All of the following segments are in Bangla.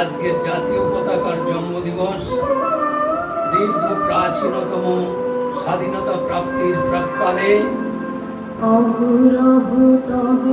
আজকের জাতীয় পতাকার জন্মদিবস দীর্ঘ প্রাচীনতম স্বাধীনতা প্রাপ্তির প্রাককালে। অহরহ তব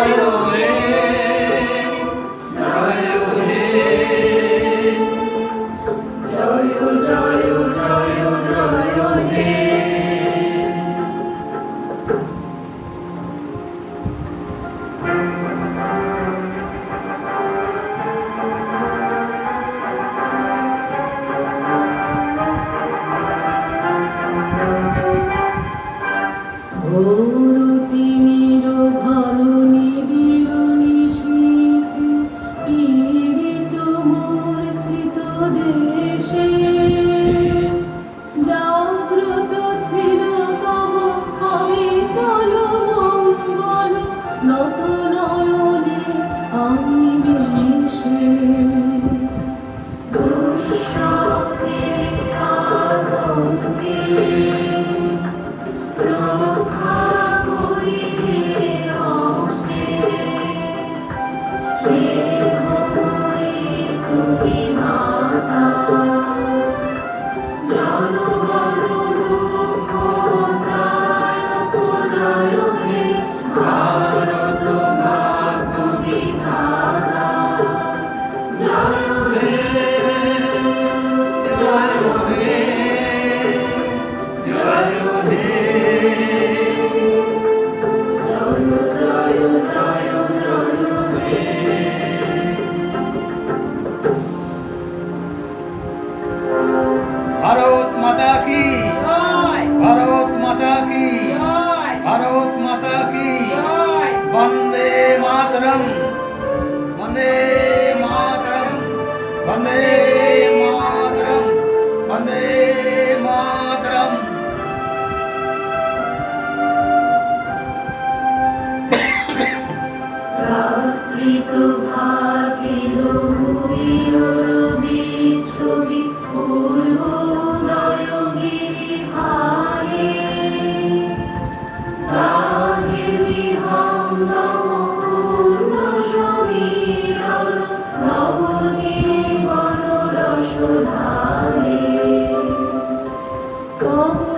还有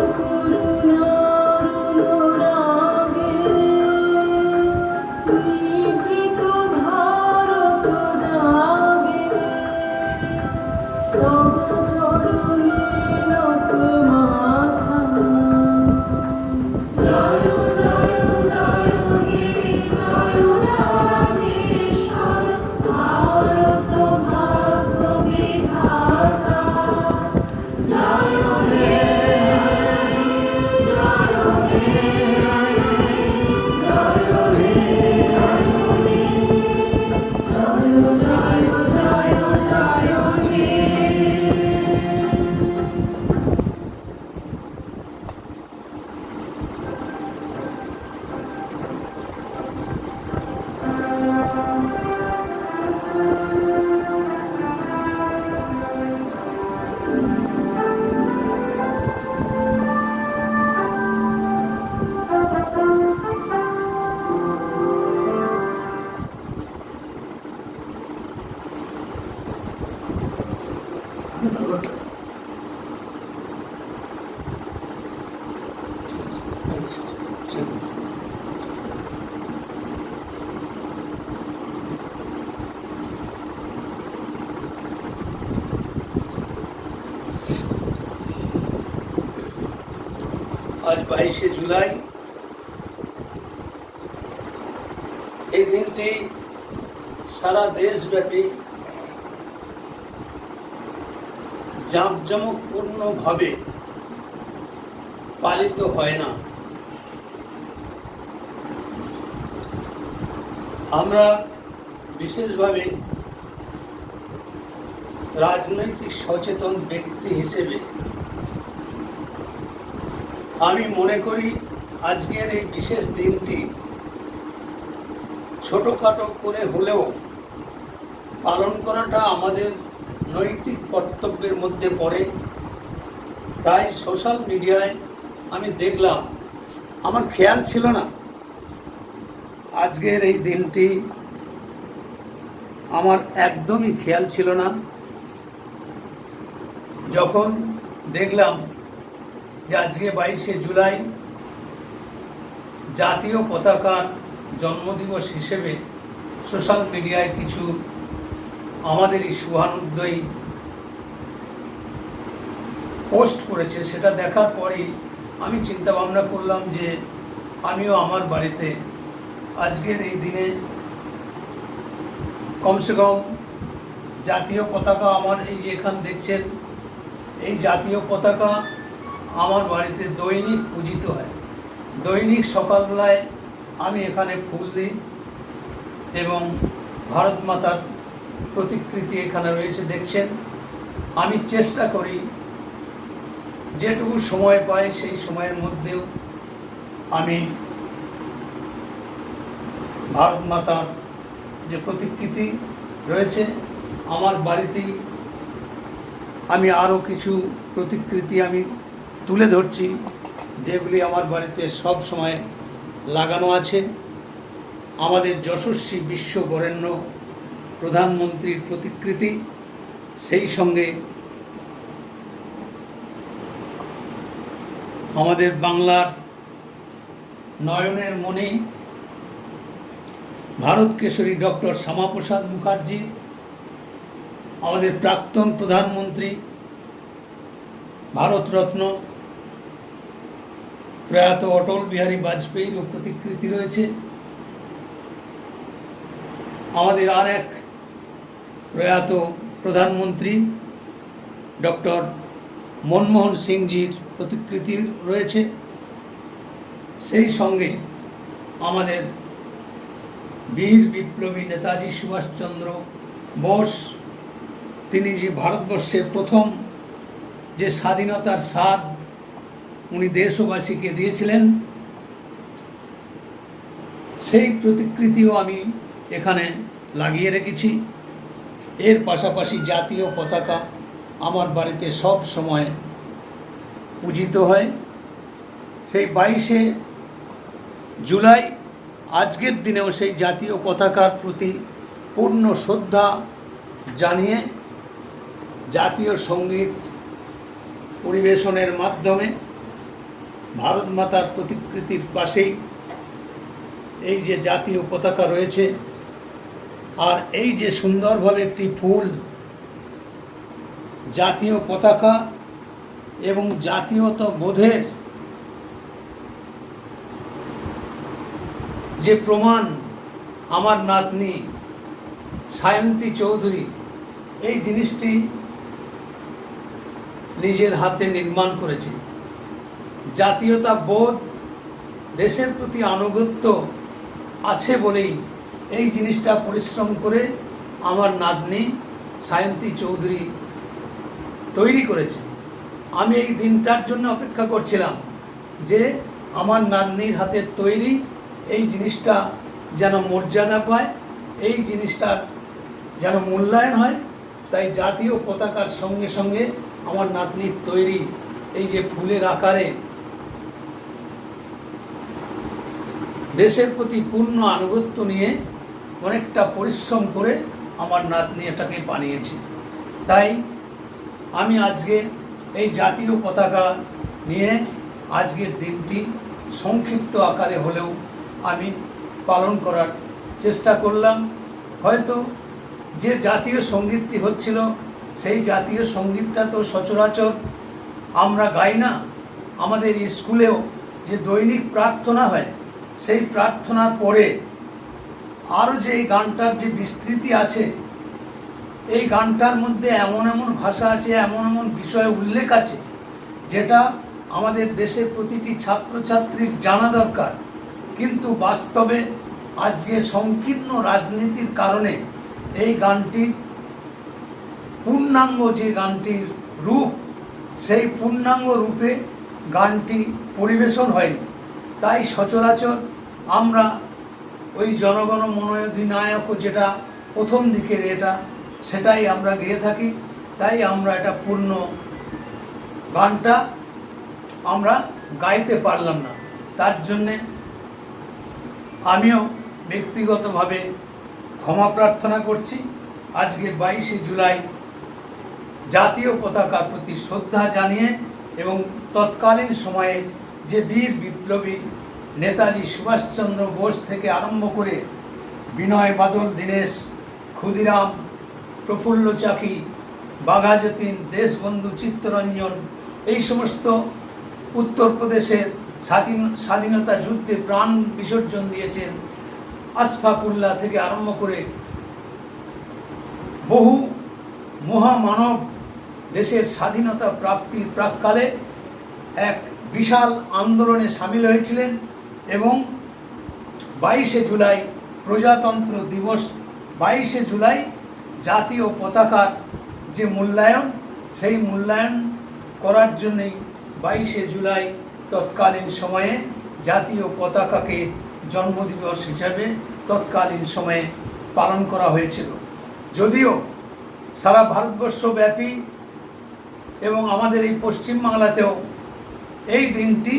তব আজ বাইশে জুলাই। এই দিনটি সারা দেশব্যাপী জাঁকজমকপূর্ণভাবে পালিত হয় না। আমরা বিশেষভাবে রাজনৈতিক সচেতন ব্যক্তি হিসেবে আমি মনে করি আজকের এই বিশেষ দিনটি ছোটোখাটো করে হলেও পালন করাটা আমাদের নৈতিক কর্তব্যের মধ্যে পড়ে। তাই সোশ্যাল মিডিয়ায় আমি দেখলাম, আমার খেয়াল ছিল না। আজকের এই দিনটি আমার একদমই খেয়াল ছিল না। যখন দেখলাম যে আজকে বাইশে জুলাই জাতীয় পতাকার জন্মদিবস হিসেবে সোশ্যাল মিডিয়ায় কিছু আমাদেরই শুভানুদ্দয়ী পোস্ট করেছে, সেটা দেখার পরেই আমি চিন্তা ভাবনা করলাম যে আমিও আমার বাড়িতে আজকের এই দিনে কমসে কম জাতীয় পতাকা আমার এই যে এখান দেখছেন, এই জাতীয় পতাকা আমার বাড়িতে দৈনিক পূজিত হয়। দৈনিক সকালবেলায় আমি এখানে ফুল দিই এবং ভারত মাতার প্রতিকৃতি এখানে রয়েছে, দেখছেন। আমি চেষ্টা করি যেটুকু সময় পাই সেই সময়ের মধ্যেও আমি ভারত মাতার যে প্রতিকৃতি রয়েছে, আমার বাড়িতেই আমি আরও কিছু প্রতিকৃতি আমি তুলে ধরছি, যেগুলি আমার বাড়িতে সব সময় লাগানো আছে। আমাদের যশস্বী বিশ্ব বরেণ্য প্রধানমন্ত্রীর প্রতিকৃতি, সেই সঙ্গে আমাদের বাংলার নয়নের মনে ভারত কেশরী ডক্টর শ্যামাপ্রসাদ মুখার্জি, আমাদের প্রাক্তন প্রধানমন্ত্রী ভারতরত্ন প্রয়াত অটল বিহারী বাজপেয়ীরও প্রতিকৃতি রয়েছে। আমাদের আর এক প্রয়াত প্রধানমন্ত্রী, ডক্টর মনমোহন সিংজির প্রতিকৃতি রয়েছে। সেই সঙ্গে আমাদের বীর বিপ্লবী নেতাজি সুভাষচন্দ্র বোস, তিনি যে ভারতবর্ষের প্রথম যে স্বাধীনতার স্বাদ উনি দেশবাসীকে দিয়েছিলেন। সেই প্রতিকৃতিও আমি এখানে লাগিয়ে রেখেছি। এর পাশাপাশি জাতীয় পতাকা আমার বাড়িতে সব সময় পূজিত হয়। সেই বাইশে জুলাই, আজকের দিনেও সেই জাতীয় পতাকার প্রতি পূর্ণ শ্রদ্ধা জানিয়ে জাতীয় সংগীত পরিবেশনের মাধ্যমে ভারত মাতার প্রতিকৃতির পাশেই এই যে জাতীয় পতাকা রয়েছে, আর এই যে সুন্দরভাবে একটি ফুল, জাতীয় পতাকা এবং জাতীয়ত বোধের যে প্রমাণ আমার নাতনি সায়ন্তী চৌধুরী, এই জিনিসটি নিজের হাতে নির্মাণ করেছে। জাতীয়তা বোধ দেশের প্রতি আনুগত্য আছে বলেই এই জিনিসটা পরিশ্রম করে আমার নাতনি সায়ন্তী চৌধুরী তৈরি করেছে। আমি এই দিনটার জন্য অপেক্ষা করছিলাম যে আমার নাতনির হাতের তৈরি এই জিনিসটা যেন মর্যাদা পায়, এই জিনিসটার যেন মূল্যায়ন হয়, তাই জাতীয় পতাকার সঙ্গে সঙ্গে আমার নাতনির তৈরি এই যে ফুলের আকারে দেশের প্রতি পূর্ণ আনুগত্য নিয়ে অনেকটা পরিশ্রম করে আমার নাতনি এটাকে বানিয়েছি। তাই আমি আজকে এই জাতীয় পতাকা নিয়ে আজকের দিনটি সংক্ষিপ্ত আকারে হলেও আমি পালন করার চেষ্টা করলাম। হয়তো যে জাতীয় সঙ্গীতটি হচ্ছিল, সেই জাতীয় সঙ্গীতটা তো সচরাচর আমরা গাই না। আমাদের স্কুলেও যে দৈনিক প্রার্থনা হয় সেই প্রার্থনার পরে আরও যে এই গানটার যে বিস্তৃতি আছে, এই গানটার মধ্যে এমন এমন ভাষা আছে, এমন এমন বিষয় উল্লেখ আছে, যেটা আমাদের দেশের প্রতিটি ছাত্রছাত্রীর জানা দরকার। কিন্তু বাস্তবে আজকে সংকীর্ণ রাজনীতির কারণে এই গানটির পূর্ণাঙ্গ যে গানটির রূপ, সেই পূর্ণাঙ্গ রূপে গানটি পরিবেশন হয়নি। তাই সচরাচর আমরা ওই জনগণ মনোধিনায়ক যেটা প্রথম দিকের এটা, সেটাই আমরা গেয়ে থাকি। তাই আমরা এটা পূর্ণ গানটা আমরা গাইতে পারলাম না। তার জন্যে আমিও ব্যক্তিগতভাবে ক্ষমা প্রার্থনা করছি। আজকে বাইশে জুলাই জাতীয় পতাকার প্রতি শ্রদ্ধা জানিয়ে এবং তৎকালীন সময়ে যে বীর বিপ্লবী নেতাজি সুভাষচন্দ্র বোস থেকে আরম্ভ করে বিনয় বাদল, দীনেশ, ক্ষুদিরাম, প্রফুল্ল চাকি বাঘাযতীন দেশবন্ধু, চিত্তরঞ্জন, এই সমস্ত উত্তরপ্রদেশের স্বাধীন, স্বাধীনতা যুদ্ধে প্রাণ বিসর্জন দিয়েছেন আশফাকুল্লাহ থেকে আরম্ভ করে বহু মহামানব দেশের স্বাধীনতা প্রাপ্তির প্রাককালে এক বিশাল আন্দোলনে সামিল হয়েছিলেন এবং বাইশে জুলাই প্রজাতন্ত্র দিবস, বাইশে জুলাই জাতীয় পতাকার যে মূল্যায়ন, সেই মূল্যায়ন করার জন্যই বাইশে জুলাই তৎকালীন সময়ে জাতীয় পতাকাকে জন্মদিবস হিসাবে তৎকালীন সময়ে পালন করা হয়েছিল। যদিও সারা ভারতবর্ষব্যাপী এবং আমাদের এই পশ্চিমবাংলাতেও এই দিনটি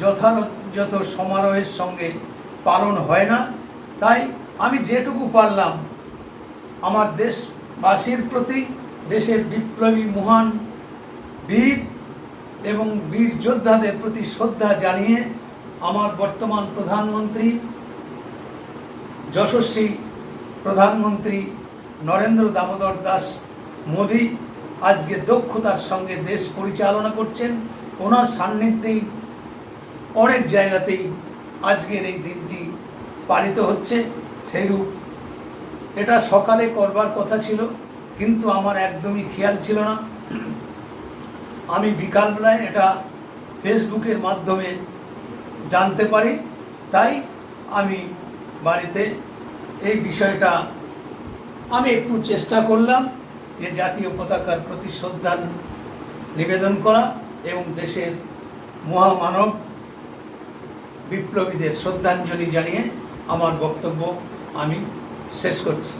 যথাযথ সমারোহের সঙ্গে পালন হয় না, তাই আমি যেটুকু পারলাম আমার দেশবাসীর প্রতি, দেশের বিপ্লবী মহান বীর এবং বীর যোদ্ধাদের প্রতি শ্রদ্ধা জানিয়ে আমার বর্তমান প্রধানমন্ত্রী যশস্বী প্রধানমন্ত্রী নরেন্দ্র দামোদর দাস মোদী আজকে দক্ষতার সঙ্গে দেশ পরিচালনা করছেন। ওনার সান্নিধ্যেই অনেক জায়গাতেই আজকের এই দিনটি পালিত হচ্ছে। সেইরূপ এটা সকালে করবার কথা ছিল, কিন্তু আমার একদমই খেয়াল ছিল না। আমি বিকালবেলায় এটা ফেসবুকের মাধ্যমে জানতে পারি, তাই আমি বাড়িতে এই বিষয়টা আমি একটু চেষ্টা করলাম, যে জাতীয় পতাকার প্রতি শ্রদ্ধা নিবেদন করা। এবং দেশের মহামানব বিপ্লবীদের শ্রদ্ধাঞ্জলি জানিয়ে আমার বক্তব্য আমি শেষ করছি।